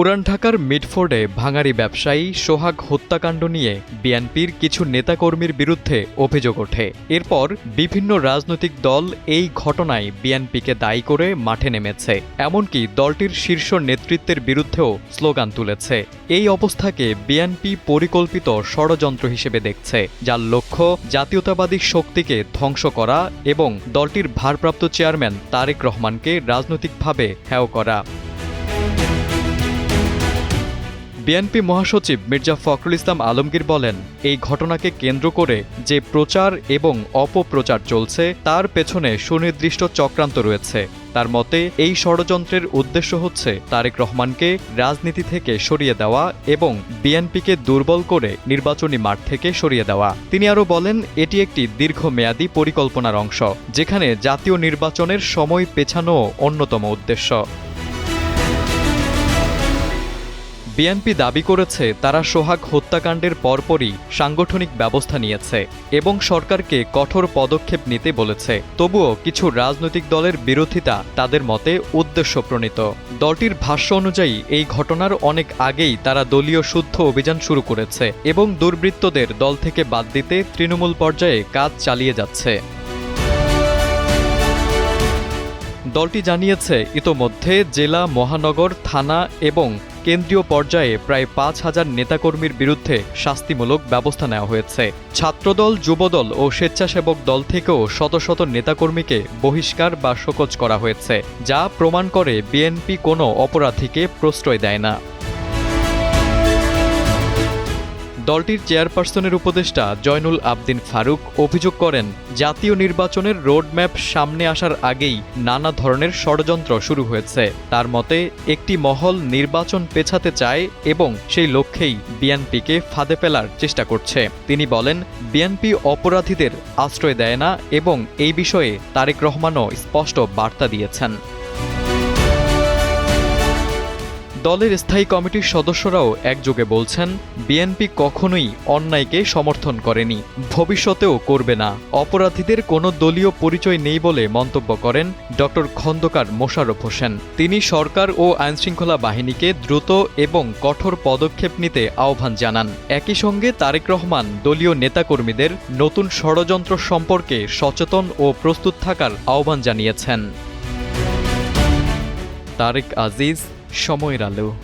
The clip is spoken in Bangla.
পুরান ঢাকার মিডফোর্ডে ভাঙারি ব্যবসায়ী সোহাগ হত্যাকাণ্ড নিয়ে বিএনপির কিছু নেতাকর্মীর বিরুদ্ধে অভিযোগ ওঠে। এরপর বিভিন্ন রাজনৈতিক দল এই ঘটনায় বিএনপিকে দায়ী করে মাঠে নেমেছে। এমনকি দলটির শীর্ষ নেতৃত্বের বিরুদ্ধেও স্লোগান তুলেছে। এই অবস্থাকে বিএনপি পরিকল্পিত ষড়যন্ত্র হিসেবে দেখছে, যার লক্ষ্য জাতীয়তাবাদী শক্তিকে ধ্বংস করা এবং দলটির ভারপ্রাপ্ত চেয়ারম্যান তারেক রহমানকে রাজনৈতিকভাবে হেয় করা। বিএনপি মহাসচিব মির্জা ফখরুল ইসলাম আলমগীর বলেন, এই ঘটনাকে কেন্দ্র করে যে প্রচার এবং অপপ্রচার চলছে, তার পেছনে সুনির্দিষ্ট চক্রান্ত রয়েছে। তার মতে, এই ষড়যন্ত্রের উদ্দেশ্য হচ্ছে তারেক রহমানকে রাজনীতি থেকে সরিয়ে দেওয়া এবং বিএনপিকে দুর্বল করে নির্বাচনী মাঠ থেকে সরিয়ে দেওয়া। তিনি আরও বলেন, এটি একটি দীর্ঘমেয়াদী পরিকল্পনার অংশ, যেখানে জাতীয় নির্বাচনের সময় পেছানো অন্যতম উদ্দেশ্য। বিএনপি দাবি করেছে তারা সোহাগ হত্যাকাণ্ডের পরপরই সাংগঠনিক ব্যবস্থা নিয়েছে এবং সরকারকে কঠোর পদক্ষেপ নিতে বলেছে। তবুও কিছু রাজনৈতিক দলের বিরোধিতা তাদের মতে উদ্দেশ্য প্রণীত দলটির ভাষ্য অনুযায়ী, এই ঘটনার অনেক আগেই তারা দলীয় শুদ্ধ অভিযান শুরু করেছে এবং দুর্বৃত্তদের দল থেকে বাদ দিতে তৃণমূল পর্যায়ে কাজ চালিয়ে যাচ্ছে। দলটি জানিয়েছে, ইতোমধ্যে জেলা, মহানগর, থানা এবং কেন্দ্রীয় পর্যায়ে প্রায় পাঁচ হাজার নেতাকর্মীর বিরুদ্ধে শাস্তিমূলক ব্যবস্থা নেওয়া হয়েছে। ছাত্রদল, যুবদল ও স্বেচ্ছাসেবক দল থেকেও শত শত নেতাকর্মীকে বহিষ্কার বা শোকজ করা হয়েছে, যা প্রমাণ করে বিএনপি কোনো অপরাধীকে প্রশ্রয় দেয় না। দলটির চেয়ারপারসনের উপদেষ্টা জয়নুল আবদিন ফারুক অভিযোগ করেন, জাতীয় নির্বাচনের রোডম্যাপ সামনে আসার আগেই নানা ধরনের ষড়যন্ত্র শুরু হয়েছে। তার মতে, একটি মহল নির্বাচন পেছাতে চায় এবং সেই লক্ষ্যেই বিএনপিকে ফাঁদে ফেলার চেষ্টা করছে। তিনি বলেন, বিএনপি অপরাধীদের আশ্রয় দেয় না এবং এই বিষয়ে তারেক রহমানও স্পষ্ট বার্তা দিয়েছেন। দলের স্থায়ী কমিটির সদস্যরাও একযোগে বলছেন, বিএনপি কখনোই অন্যায়কে সমর্থন করেনি। ভবিষ্যতেও করবে না। অপরাধীদের কোনো দলীয় পরিচয় নেই বলে মন্তব্য করেন ড. খন্দকার মোশাররফ হোসেন। তিনি সরকার ও আইনশৃঙ্খলা বাহিনীকে দ্রুত এবং কঠোর পদক্ষেপ নিতে আহ্বান জানান। একই সঙ্গে তারেক রহমান দলীয় নেতাকর্মীদের নতুন ষড়যন্ত্র সম্পর্কে সচেতন ও প্রস্তুত থাকার আহ্বান জানিয়েছেন। তারেক আজিজ সময়ের আলো।